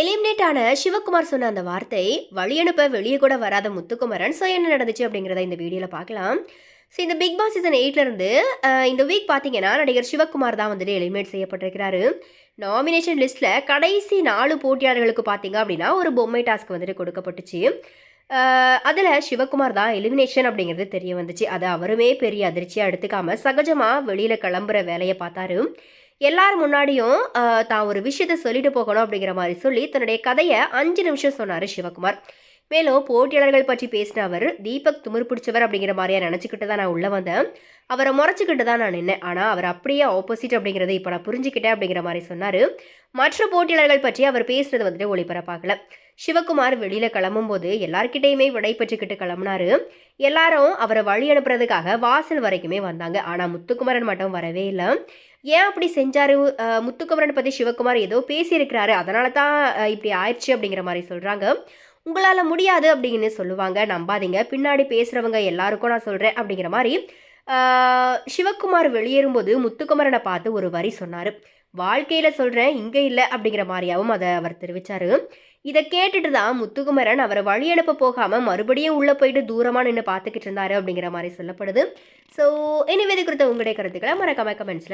Eliminate ஆன சிவகுமார் சொன்ன அந்த வார்த்தை வழி அனுப்ப வெளியே கூட வராத முத்துக்குமரன் ஸோ என்ன நடந்துச்சு அப்படிங்கிறத இந்த வீடியோவில் பார்க்கலாம். ஸோ இந்த பிக் பாஸ் சீசன் எயிட்லேருந்து இந்த வீக் பார்த்தீங்கன்னா நடிகர் சிவகுமார் தான் வந்துட்டு எலிமினேட் செய்யப்பட்டிருக்கிறாரு. நாமினேஷன் லிஸ்ட்டில் கடைசி நாலு போட்டியாளர்களுக்கு பார்த்தீங்க அப்படின்னா ஒரு பொம்மை டாஸ்க் வந்துட்டு கொடுக்கப்பட்டுச்சு. அதில் சிவகுமார் தான் எலிமினேஷன் அப்படிங்கிறது தெரிய வந்துச்சு. அது அவருமே பெரிய அதிர்ச்சியாக எடுத்துக்காமல் சகஜமாக வெளியில் கிளம்புற வேலையை பார்த்தாரு. எல்லார் முன்னாடியும் தான் ஒரு விஷயத்த சொல்லிட்டு போகணும் அப்படிங்கிற மாதிரி சொல்லி தன்னுடைய கதையை அஞ்சு நிமிஷம் சொன்னார் சிவகுமார். மேலும் போட்டியாளர்கள் பற்றி பேசின அவர் தீபக் துமிர் பிடிச்சவர் அப்படிங்கிற மாதிரியா நினச்சிக்கிட்டு தான் நான் உள்ளே வந்தேன். அவரை முறைச்சிக்கிட்டு தான் நான் நின்னேன். ஆனால் அவர் அப்படியே ஆப்போசிட் அப்படிங்கிறத இப்போ நான் புரிஞ்சுக்கிட்டேன் அப்படிங்கிற மாதிரி சொன்னார். மற்ற போட்டியாளர்கள் பற்றி அவர் பேசுகிறது வந்துட்டு ஒளிபரப்பாகல. சிவகுமார் வெளியில் கிளம்பும்போது எல்லார்கிட்டையுமே விடை பெற்றுக்கிட்டு கிளம்புனாரு. எல்லாரும் அவரை வழி அனுப்புறதுக்காக வாசல் வரைக்குமே வந்தாங்க. ஆனால் முத்துக்குமரன் மட்டும் வரவே இல்லை. ஏன் அப்படி செஞ்சாரு? முத்துக்குமரனை முத்துக்குமரன் பற்றி சிவகுமார் ஏதோ பேசியிருக்கிறாரு. அதனால தான் இப்படி ஆயிடுச்சு அப்படிங்கிற மாதிரி சொல்கிறாங்க உங்களால் முடியாது அப்படின்னு சொல்லுவாங்க. நம்பாதீங்க. பின்னாடி பேசுகிறவங்க எல்லாருக்கும் நான் சொல்கிறேன் அப்படிங்கிற மாதிரி சிவகுமார் வெளியேறும்போது முத்துக்குமரனை பார்த்து ஒரு வரி சொன்னார். வாழ்க்கையில் சொல்கிறேன் இங்கே இல்லை அப்படிங்கிற மாதிரியாவும் அதை அவர் தெரிவித்தார் இதை கேட்டுட்டு தான் முத்துக்குமரன் அவரை வழி அனுப்ப போகாமல் மறுபடியும் உள்ளே போயிட்டு தூரமாக நின்று பார்த்துக்கிட்டு இருந்தாரு அப்படிங்கிற மாதிரி சொல்லப்படுது. ஸோ இனிமேது குறித்த உங்களுடைய கருத்துக்களை மறக்காம கமெண்ட்ஸில்